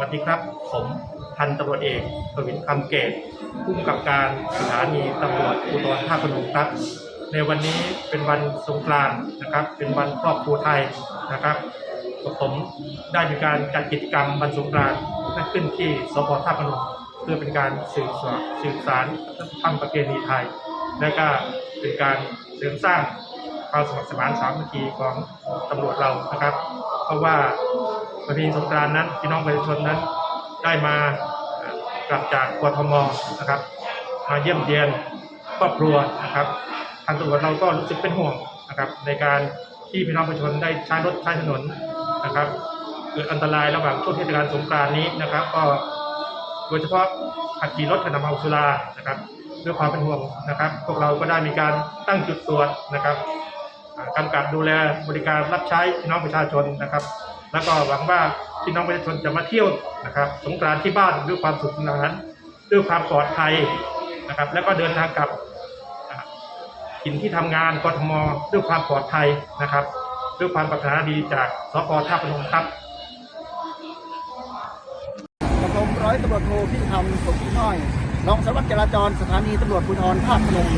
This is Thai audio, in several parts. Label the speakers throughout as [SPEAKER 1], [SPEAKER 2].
[SPEAKER 1] วัสดีครับ ผมพันตำรวจเอกประวินคำเกตผู้กำกับการสถานีตำรวจภูธรท่าพนมครับ ในวันนี้เป็นวันสงกรานต์นะครับ เป็นวันครอบครัวไทยนะครับผมได้มีการจัดกิจกรรมวันสงกรานต์ขึ้นที่สพท่าพนมเพื่อเป็นการสืบสานสืบสารวัฒนธรรมประเพณีไทย และก็เป็นการเสริมสร้างความสมัครสมานสามัคคีของตำรวจเรานะครับ เพราะว่า ประเพณีสงกรานต์นั้นพี่น้องประชาชนนั้นได้มากลับจากกทมนะครับ มาเยี่ยมเยียนครอบครัวนะครับทางตำรวจเราก็รู้สึกเป็นห่วงนะครับ ในการที่พี่น้องประชาชนได้ใช้รถใช้ถนนนะครับเกิดอันตรายระหว่างช่วงเทศกาลสงกรานต์นี้นะครับ ก็โดยเฉพาะขับขี่รถขณะเมาสุรานะครับด้วยความเป็นห่วงนะครับ พวกเราก็ได้มีการตั้งจุดตรวจนะครับอ่ากำกับดูแลบริการรับใช้พี่น้องประชาชนนะครับ แล้วก็หวังว่าพี่น้องประชาชนจะมาเที่ยวนะครับสงกรานต์ที่บ้านด้วยความสุขสนานด้วยความปลอดภัยนะครับ แล้วก็เดินทางกลับถิ่นที่ทำงานกทมด้วยความปลอดภัยนะครับ ด้วยความปรารถนาดีจากสพท่าพนมครับ
[SPEAKER 2] กระผมร้อยตำรวจโทพิธรรมสมพิน้อยรองสารวัตรจราจรสถานีตำรวจภูธรภาคพนม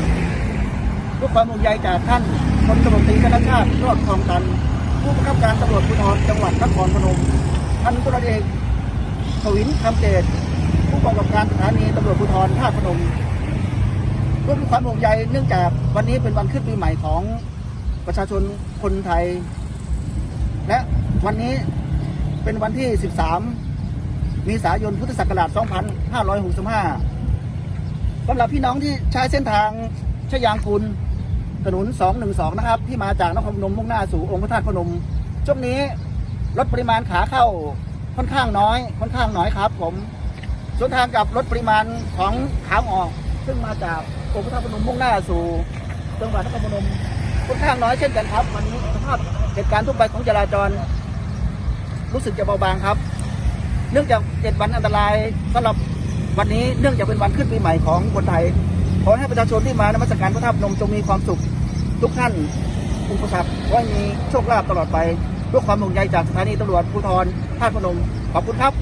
[SPEAKER 2] ด้วยความห่วงใยจากท่านพลตำรวจตรีธนชาติรอดคลองตัน ผู้บังคับการตำรวจภูธรจังหวัดนครพนมท่านตำรวจเอกทวินคำเกตผู้กำกับการสถานีตำรวจภูธรภาคพนมด้วยความห่วงใยเนื่องจากวันนี้เป็นวันขึ้นปีใหม่ของประชาชนคนไทย และวันนี้เป็นวันที่ 13 มีสายนพุทธศักราช 2565สำหรับพี่น้องที่ใช้เส้นทางชยางคุณ ถนน 212 นะครับ ที่มาจากนครพนมมุ่งหน้าสู่องค์พระธาตุพนมช่วงนี้รถปริมาณขาเข้าค่อนข้างน้อย ค่อนข้างน้อยครับ ผมส่วนทางกับรถปริมาณของขาออก ซึ่งมาจากองค์พระธาตุพนมมุ่งหน้าสู่จังหวัดนครพนมค่อนข้างน้อยเช่นกันครับวันนี้สภาพเหตุการณ์ทั่วไปของจราจร รู้สึกจะเบาบางครับ เนื่องจากเจ็ดวันอันตรายสำหรับวันนี้เนื่องจากเป็นวันขึ้นปีใหม่ของคนไทยขอให้ประชาชนที่มานมัสการพระธาตุพนมจงมีความสุข ทุกท่านอุปสรรคขอให้มีโชคลาภตลอดไปด้วยความห่วงใยจากสถานีตำรวจภูธรธาพนมขอบคุณครับ